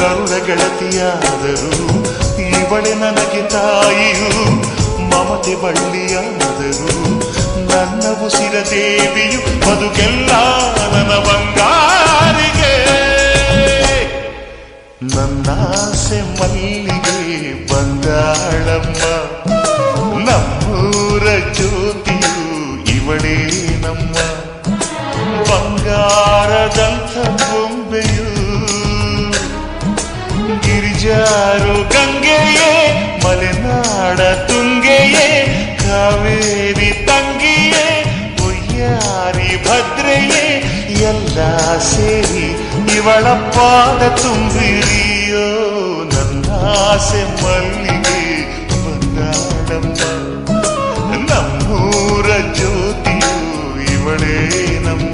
ಕರುಳ ಗೆಳತಿಯಾದರು ಇವಳೆ ನನಗೆ ತಾಯಿಯು ಮಮತೆ ಬಳ್ಳಿಯಾದರು ನನ್ನ ಉಸಿರ ದೇವಿಯು ಬದುಕೆಲ್ಲ ನನ್ನ ಬಂಗಾರಿಗೆ. ನನ್ನಾಸೆ ಮಲ್ಲಿಗೆ ಬಂಗಾಳಮ್ಮ, ನಮ್ಮೂರ ಜ್ಯೋತಿಯು ಇವಳೇ ನಮ್ಮ ಬಂಗಾರದಂಥ ಬೊಂಬೆಯು ಜಾರು ಗಂಗೆಯೇ ಮಲೆನಾಡ ತುಂಗೆಯೇ ಕಾವೇರಿ ತಂಗಿಯೇ ಉಯ್ಯಾರಿ ಭದ್ರೆಯೇ ಎಲ್ಲ ಸೇರಿ ಇವಳ ಪಾದ ತುಂಬಿರಿಯೋ ನನ್ನ ಆಸೆ ಮಲ್ಲಿಗೆ ಬಂದಾಡಮ್ಮ ನಮ್ಮೂರ ಜ್ಯೋತಿಯು ಇವಳೇ ನಮ್ಮ